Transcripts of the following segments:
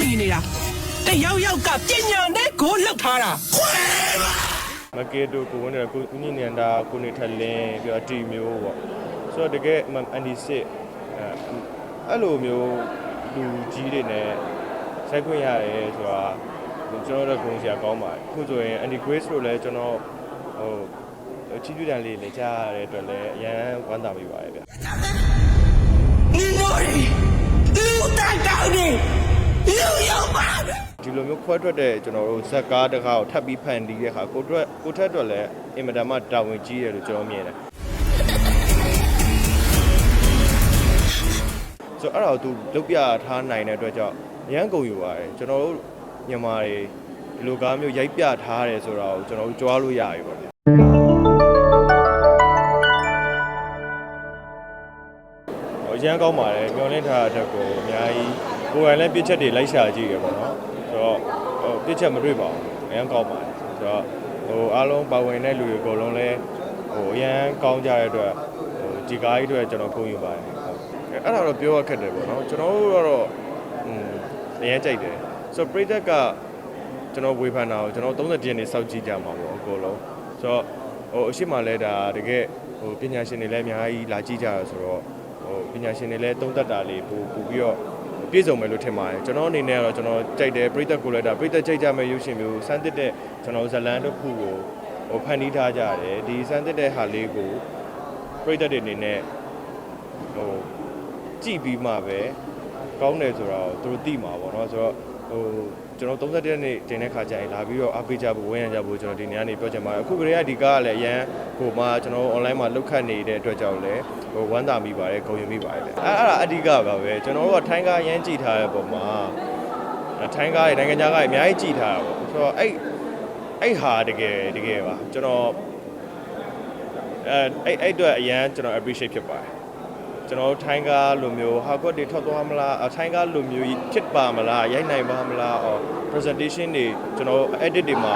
မိနေတာတယောက်ယောက်ကပညာနဲ့ကိုလောက်ထားတာ မကီတိုကိုဝင်တယ်ကိုကုညီနန္ဒာကိုနေထလင်းပြီးတော့တီမျိုးပေါ့ဆိုတော့တကယ်အန်ဒီစစ်အဲအဲ့လိုမျိုးလူကြီးတွေနဲ့ဆိုင်ခွင့်ရတယ်ဆိုတာကျွန်တော်တို့ဂုဏ်စရာကောင်းပါတယ်အခုဆိုရင်အန်ဒီဂရေးစ်တို့လည်းကျွန်တော်ဟိုချီးကျူးတန်လေးလည်းကြားရတဲ့အတွက်လည်းအရန်ဝမ်းသာမိပါတယ်ဗျ 你诺里လူတန်တော င်းနေလူရောက်ပါဒီလိုမျိုးခွဲထွက်တဲ့ကျွန်တော်တို့ဇက်ကားတစ်ခါကိုထပ်ပြီးဖန်တီးတဲ့အခါကိုအတွက်ကိုထက်အတွက်လည်းအင်မတန်မှတာဝန်ကြီးတယ်လို့ကျွန်တော်မြင်တယ်ဆိုတော့အဲ့ဒါကိုသူလုတ်ပြထားနိုင်တဲ့အတွက်ကြောင့်ရမ်းကုန်ယူပါတယ်ကျွန်တော်တို့မြန်မာတွေဒီလိုကားမျိုးရိုက်ပြထားတယ်ဆိုတာကိုကျွန်တော်တို့ကြွားလို့ရပြီပေါ့ဗျဟိုရမ်းကောင်းပါတယ်မျောလင်းထားတဲ့အတွက်ကိုအများကြီး ကိုယ်တိုင်လည်းပြစ်ချက်တွေလိုက်ရှာကြည့်ရပေါ့နော်ဆိုတော့ဟိုပြစ်ချက်မတွေ့ပါဘူးရမ်းကောင်းပါတယ်ဆိုတော့ဟိုအားလုံးပါဝင်တဲ့လူတွေအကုန်လုံးလည်းဟိုရမ်းကောင်းကြတဲ့အတွက်ဟိုဒီကားကြီးအတွက်ကျွန်တော်ဂုဏ်ယူပါတယ်ဟုတ်အဲ့ဒါတော့ပြောရခက်တယ်ပေါ့နော်ကျွန်တော်တို့ကတော့อืมအရင်ကြိုက်တယ်ဆိုတော့ပရိသတ်ကကျွန်တော်ဝေဖန်တာကိုကျွန်တော်30ရက်နေစောင့်ကြည့်ကြမှာပေါ့အကုန်လုံးဆိုတော့ဟိုအရှိမလဲဒါတကယ်ဟိုပညာရှင်တွေလည်းအများကြီးလာကြည့်ကြရဆိုတော့ဟိုပညာရှင်တွေလည်းသုံးသက်တာလေးပို့ပို့ပြီးတော့ ပြည့်စုံမယ်လို့ထင်ပါတယ်ကျွန်တော်အနေနဲ့ကတော့ကျွန်တော်ကြိုက်တယ်ပရိသတ်ကိုလည်းဒါပရိသတ်ကြိုက်ကြမယ်ရုပ်ရှင်မျိုးစမ်းသစ်တဲ့ကျွန်တော်ဇလန်တစ်ခုကိုဟိုဖန်တီးထားကြတယ်ဒီစမ်းသစ်တဲ့ဟာလေးကိုပရိသတ်တွေအနေနဲ့ဟိုကြည့်ပြီးမှပဲကောင်းတယ်ဆိုတော့သူတို့သိမှာပေါ့နော်ဆိုတော့ ဟိုကျွန်တော်31ရက်နေ့တင်တဲ့ခါကျရင်လာပြီးတော့အားပေးကြဖို့ဝန်းရံကြဖို့ကျွန်တော်ဒီနေ့ကနေပြောချင်ပါတယ်အခုကလေးကဒီကားကလည်းအရန်ဟိုမှာကျွန်တော် online မှာလောက်ခတ်နေတဲ့အတွက်ကြောင့်လည်းဟိုဝမ်းသာမိပါတယ်ဂုဏ်ယူမိပါတယ်လေအဲ့အဲ့ဒါအဓိကပါပဲကျွန်တော်တို့ကထိုင်းကားရမ်းကြည့်ထားတဲ့ပုံမှာထိုင်းကားတွေနိုင်ငံခြားကားတွေအများကြီးကြည့်ထားတာပေါ့ဆိုတော့အဲ့အဲ့ဟာတကယ်တကယ်ပါကျွန်တော်အဲအဲ့အဲ့အတွက်အရန်ကျွန်တော် appreciate ဖြစ်ပါတယ် ကျွန်တော်တို့ထိုင်းကားလိုမျိုးဟာကွက်တွေထွက်သွားမလားအထိုင်းကားလိုမျိုးဖြစ်ပါမလားရိုက်နိုင်ပါမလားအော် presentation တွေကျွန်တော် edit တွေမှာ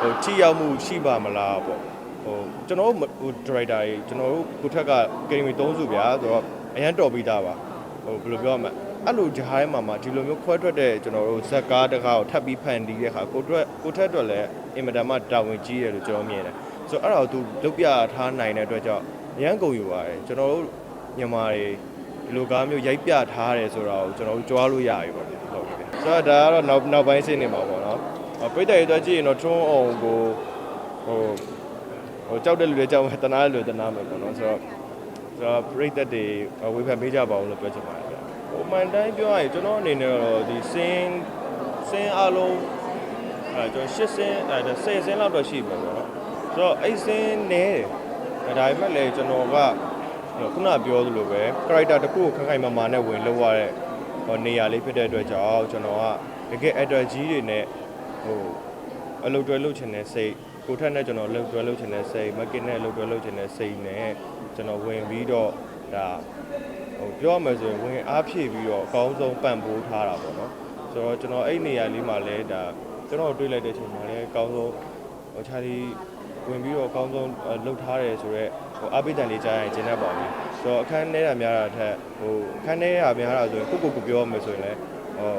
ဟိုချိရောက်မှုရှိပါမလားပေါ့ဟိုကျွန်တော်တို့ဟို director တွေကျွန်တော်တို့ကိုထက်ကကင်မီ3စုဗျာဆိုတော့အရန်တော်ပြီးသားပါဟိုဘယ်လိုပြောရမလဲအဲ့လိုဂျားထဲမှာမှဒီလိုမျိုးခွဲထွက်တဲ့ကျွန်တော်တို့ဇက်ကားတစ်ခါကိုထပ်ပြီးဖန်တီးတဲ့အခါကိုအတွက်ကိုထက်အတွက်လည်းအင်မတန်မှတာဝန်ကြီးတယ်လို့ကျွန်တော်မြင်တယ်ဆိုတော့အဲ့ဒါကိုသူလုတ်ပြထားနိုင်တဲ့အတွက်ကြောင့်ရမ်းကုန်ယူပါတယ်ကျွန်တော်တို့ မြန်မာတွေဒီလိုကားမျိုးရိုက်ပြထားတယ်ဆိုတာကိုကျွန်တော်တို့ကြွားလို့ရပြီပေါ့ဗျာဟုတ်ကဲ့ဆိုတော့ဒါကတော့နောက်နောက်ပိုင်းရှင်းနေမှာပေါ့နော်ဟိုပိတ်တယ်ရတော့ကြည့်ရင်တော့ထွန်းအောင်ကိုဟိုဟိုကြောက်တဲ့လူတွေကြောက်မယ်တနာတဲ့လူတွေတနာမယ်ပေါ့နော်ဆိုတော့ဆိုတော့ပိတ်သက်တွေဝေဖန်ပေးကြပါအောင်လို့ပြောချင်ပါတယ်ဗျာဟိုမှန်တိုင်းပြောရရင်ကျွန်တော်အနေနဲ့တော့ဒီစင်းစင်းအလုံးအဲကျွန်တော်ရှစ်စင်းအဲ10စင်းလောက်တော့ရှိမှာပေါ့နော်ဆိုတော့အဲ့စင်းနဲတယ်ဒါပေမဲ့လည်းကျွန်တော်က ခုနပြောသလိုပဲ character တစ်ခုကိုခိုင်ခိုင်မာမာနဲ့ဝင်လောက်ရတဲ့ဟိုနေရာလေးဖြစ်တဲ့အတွက်ကြောင့်ကျွန်တော်ကတကယ် actor ကြီးတွေနဲ့ဟိုအလုပ်တွဲလုပ်ချင်တဲ့စိတ်ကိုထက်နဲ့ကျွန်တော်လုပ်တွဲလုပ်ချင်တဲ့စိတ်မကင်နဲ့အလုပ်တွဲလုပ်ချင်တဲ့စိတ်နဲ့ကျွန်တော်ဝင်ပြီးတော့ဒါဟိုပြောရမယ်ဆိုရင်ဝင်အားဖြည့်ပြီးတော့အကောင်းဆုံးပံ့ပိုးထားတာပေါ့နော်ဆိုတော့ကျွန်တော်အဲ့နေရာလေးမှာလဲဒါကျွန်တော်တွေးလိုက်တဲ့အချိန်မှာလဲအကောင်းဆုံးဟိုခြားလေး ဝင်ပြီးတော့အကောင်းဆုံးလှုပ်ထားတယ်ဆိုတော့ဟိုအပိတန်လေးကြားရင်ကျင်းတတ်ပါပြီဆိုတော့အခန်းထဲတာများတာထက်ဟိုအခန်းထဲတာများတာဆိုရင်ကိုကိုကိုပြောရမယ်ဆိုရင်လည်းဟို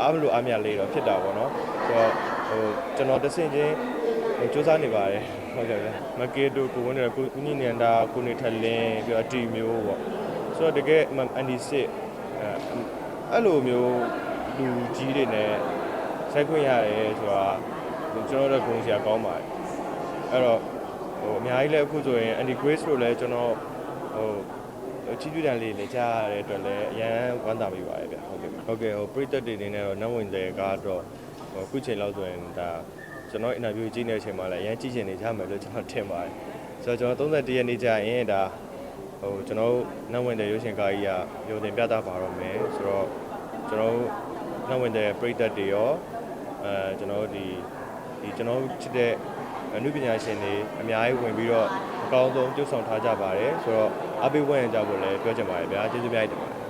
အားမလို့အားမရလေးတော့ဖြစ်တာပေါ့နော်ဆိုတော့ဟိုကျွန်တော်တဆင့်ချင်းဟိုစူးစမ်းနေပါတယ်ဟုတ်ကဲ့ဗျမကီတိုကိုဝင်တယ်ကိုကုညီနန္ဒာကိုနေထလင်းပြီးတော့တီမျိုးပေါ့ဆိုတော့တကယ်အန်ဒီစစ်အဲအဲ့လိုမျိုးလူကြီးတွေနဲ့ဆိုင်ခွင့်ရတယ်ဆိုတာကျွန်တော်တို့ဂုဏ်စရာကောင်းပါတယ် အဲ့တော့ဟိုအများကြီးလည်းအခုဆိုရင် anti grace တို့လည်းကျွန်တော်ဟိုချီးကျူးတန်လေးလည်းကြားရတဲ့အတွက်လည်းအရန်ဝမ်းသာမိပါတယ်ဗျဟုတ်ကဲ့ဟုတ်ကဲ့ဟိုပရိသတ်တွေအနေနဲ့တော့နတ်ဝင်တယ်ကတော့ဟိုအခုချိန်လောက်ဆိုရင်ဒါကျွန်တော်အင်တာဗျူးကြည့်နေတဲ့အချိန်မှာလည်းအရန်ကြည့်ချင်နေကြမယ်လို့ကျွန်တော်ထင်ပါတယ်ဆိုတော့ကျွန်တော်31ရက်နေ့ကျရင်ဒါဟိုကျွန်တော်နတ်ဝင်တယ်ရုပ်ရှင်ကားကြီးကရုံတင်ပြသပါတော့မယ်ဆိုတော့ကျွန်တော်နတ်ဝင်တယ်ပရိသတ်တွေရောအဲကျွန်တော်ဒီဒီကျွန်တော်ချစ်တဲ့ အနုပညာရှင်တွေအများကြီးဝင်ပြီးတော့အကောင်းဆုံးပြုဆောင်ထားကြပါတယ်ဆိုတော့အပိဝဲရကြဖို့လည်းပြောချင်ပါတယ်ဗျာကျေးဇူးများတင်ပါတယ်